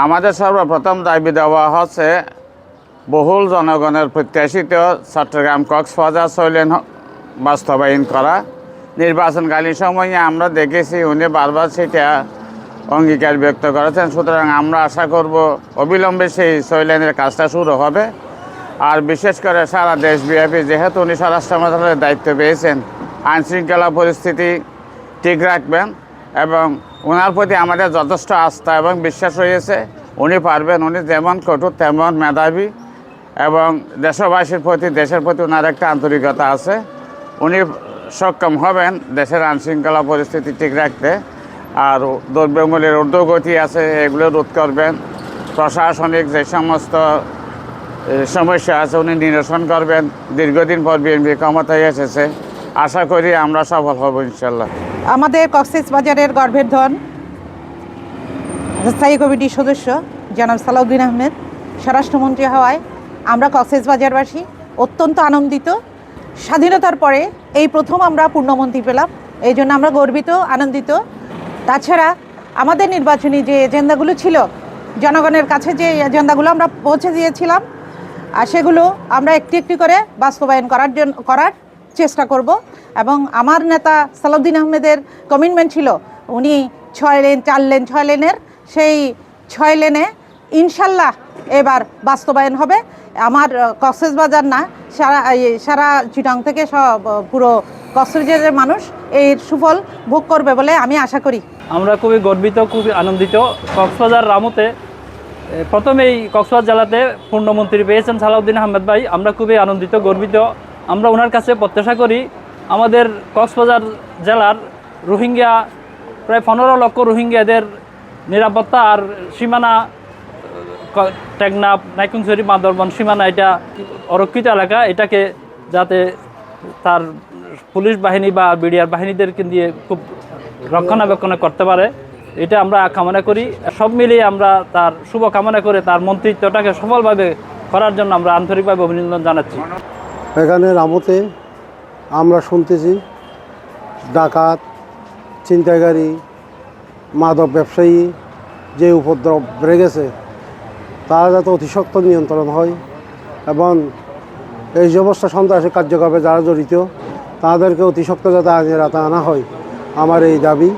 আমাদের সর্বপ্রথম দাবি দেওয়া হচ্ছে, বহুল জনগণের প্রত্যাশিত চট্টগ্রাম কক্সবাজার শৈলেন বাস্তবায়ন করা। নির্বাচনকালীন সময়ে আমরা দেখেছি উনি বারবার সেটা অঙ্গীকার ব্যক্ত করেছেন। সুতরাং আমরা আশা করব অবিলম্বে সেই শৈলেনের কাজটা শুরু হবে। আর বিশেষ করে সারা দেশব্যাপী যেহেতু উনি স্বরাষ্ট্র মন্ত্রণালয়ের দায়িত্ব পেয়েছেন, আইনশৃঙ্খলা পরিস্থিতি ঠিক রাখবেন এবং ওনার প্রতি আমাদের যথেষ্ট আস্থা এবং বিশ্বাস রয়েছে। উনি পারবেন, উনি যেমন কঠোর তেমন মেধাবী এবং দেশবাসীর প্রতি, দেশের প্রতি ওনার একটা আন্তরিকতা আছে। উনি সক্ষম হবেন দেশের আইনশৃঙ্খলা পরিস্থিতি ঠিক রাখতে। আর দ্রব্যমূল্যের ঊর্ধ্বগতি আছে, এগুলো রোধ করবেন। প্রশাসনিক যে সমস্ত সমস্যা আছে, উনি নিরসন করবেন। দীর্ঘদিন পর বিএনপি ক্ষমতায় এসেছে। আশা করি আমরা সফল হব ইনশাল্লাহ। আমাদের কক্সেস বাজারের গর্ভের ধন, স্থায়ী কমিটির সদস্য জনাব সালাউদ্দিন আহমেদ, স্বরাষ্ট্রমন্ত্রী হওয়ায় আমরা কক্সেস বাজারবাসী অত্যন্ত আনন্দিত। স্বাধীনতার পরে এই প্রথম আমরা পূর্ণমন্ত্রী পেলাম, এই জন্য আমরা গর্বিত, আনন্দিত। তাছাড়া আমাদের নির্বাচনী যে এজেন্ডাগুলো ছিল, জনগণের কাছে যে এজেন্ডাগুলো আমরা পৌঁছে দিয়েছিলাম, আর সেগুলো আমরা একটি একটি করে বাস্তবায়ন করার জন্য, করার চেষ্টা করব। এবং আমার নেতা সালাউদ্দিন আহমেদের কমিটমেন্ট ছিল, উনি ছয় লেন, চার লেন, ছয় লেনের, সেই ছয় লেনে ইনশাল্লাহ এবার বাস্তবায়ন হবে। আমার কক্সেস বাজার না, সারা সারা চিটাং থেকে সব পুরো কক্সবাজারের মানুষ এর সুফল ভোগ করবে বলে আমি আশা করি। আমরা খুবই গর্বিত, খুবই আনন্দিত। কক্সবাজার রামুতে প্রথমেই কক্সবাজার জেলাতে পূর্ণমন্ত্রী পেয়েছেন সালাউদ্দিন আহমেদ ভাই। আমরা খুবই আনন্দিত, গর্বিত। আমরা ওনার কাছে প্রত্যাশা করি আমাদের কক্সবাজার জেলার রোহিঙ্গা প্রায় পনেরো লক্ষ রোহিঙ্গাদের নিরাপত্তা আর সীমানা টেকনাফ, নাইকুংছড়ি, বান্দরবন সীমানা, এটা অরক্ষিত এলাকা। এটাকে যাতে তার পুলিশ বাহিনী বা বিডিআর বাহিনীদেরকে দিয়ে খুব রক্ষণাবেক্ষণ করতে পারে, এটা আমরা কামনা করি। সব মিলিয়ে আমরা তার শুভ কামনা করে তার মন্ত্রিত্বটাকে সফলভাবে করার জন্য আমরা আন্তরিকভাবে অভিনন্দন জানাচ্ছি। এখানে রামতে আমরা শুনতেছি ডাকাত, ছিনতাইকারী, মাদক ব্যবসায়ী যে উপদ্রব বেড়ে গেছে, তারা যাতে অতিশক্ত নিয়ন্ত্রণ হয় এবং এই অবস্থা সন্ত্রাসী কার্যকলাপে যারা জড়িত, তাদেরকে অতিশক্ত যাতে আইনের আতা আনা হয়, আমার এই দাবি।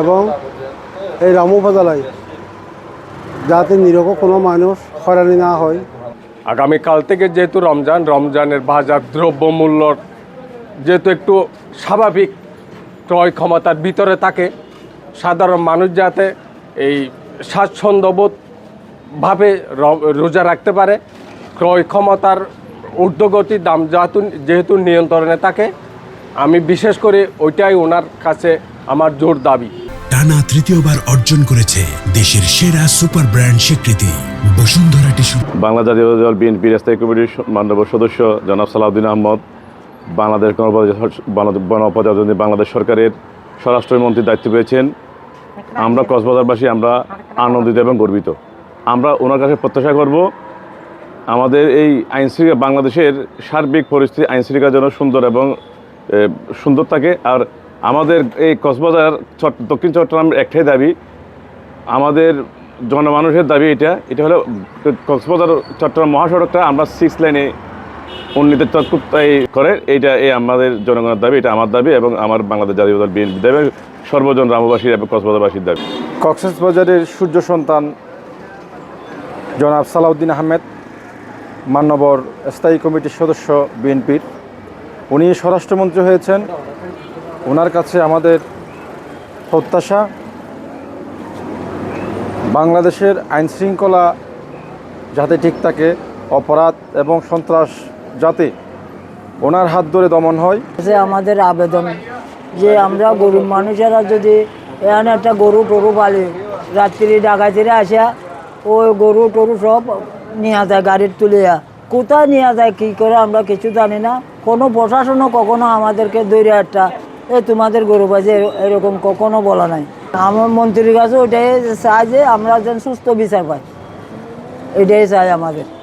এবং এই রাম উপজেলায় যাতে নিরীহ কোনো মানুষ হয়রানি না হয় আগামীকাল থেকে যেহেতু রমজান, রমজানের বাজার দ্রব্যমূল্যর যেহেতু একটু স্বাভাবিক ক্রয় ক্ষমতার ভিতরে থাকে, সাধারণ মানুষ যাতে এই স্বাচ্ছন্দ্যবোধভাবে রোজা রাখতে পারে, ক্রয় ক্ষমতার ঊর্ধ্বগতি, দাম যেহেতু যেহেতু নিয়ন্ত্রণে থাকে, আমি বিশেষ করে ওইটাই ওনার কাছে আমার জোর দাবি। টানা তৃতীয়বার অর্জন করেছে দেশের সেরা সুপার ব্র্যান্ড স্বীকৃতি। বসুন্ধরা টিস্যু। বাংলা জাতীয় দল বিএনপির স্থায়ী কমিটির মাননীয় সদস্য জনাব সালাউদ্দিন আহমদ, বাংলাদেশ গণপ্রজাতন্ত্রী বাংলাদেশ সরকারের স্বরাষ্ট্রমন্ত্রীর দায়িত্ব পেয়েছেন। আমরা কক্সবাজারবাসী, আমরা আনন্দিত এবং গর্বিত। আমরা ওনার কাছে প্রত্যাশা করব, আমাদের এই আইনশৃঙ্খলা বাংলাদেশের সার্বিক পরিস্থিতি আইনশৃঙ্খলা যেন সুন্দর এবং সুন্দর থাকে। আর আমাদের এই কক্সবাজার দক্ষিণ চট্টগ্রামের একটাই দাবি। আমাদের জনমানুষের দাবি এটা। এটা হলো কক্সবাজার চট্টগ্রাম মহাসড়কটা আমরা সিক্স লাইনে উন্নীত তৎকুপ্তাই করে। এইটা এই আমাদের জনগণের দাবি, এটা আমার দাবি এবং আমার বাংলাদেশ জাতীয় দল বিএনপি দাবি সর্বজন রামবাসীর এবং কক্সবাজারবাসীর দাবি। কক্সবাজারের সূর্য সন্তান জনাব সালাউদ্দিন আহমেদ, মান্যবর স্থায়ী কমিটির সদস্য বিএনপির। উনি স্বরাষ্ট্রমন্ত্রী হয়েছেন। ওনার কাছে আমাদের প্রত্যাশা, বাংলাদেশের আইনশৃঙ্খলা যাতে ঠিক থাকে, অপরাধ এবং সন্ত্রাস যাতে ওনার হাত ধরে দমন হয়। যে আমাদের আবেদন, যে আমরা গরিব মানুষেরা যদি এখানে একটা গরু টরু পালি, রাত্রি ডাকাতিরে আসা ওই গরু টরু সব নিয়ে যায় গাড়ির তুলিয়া। কোথায় নিয়ে যায়, কী করে আমরা কিছু জানি না। কোনো প্রশাসনও কখনো আমাদেরকে দৈরে একটা এ, তোমাদের গরু বাজে এরকম কখনো বলা নাই। আমার মন্ত্রীর কাছে ওইটাই চাই যে আমরা যেন সুস্থ বিচার পাই। এটাই চাই আমাদের।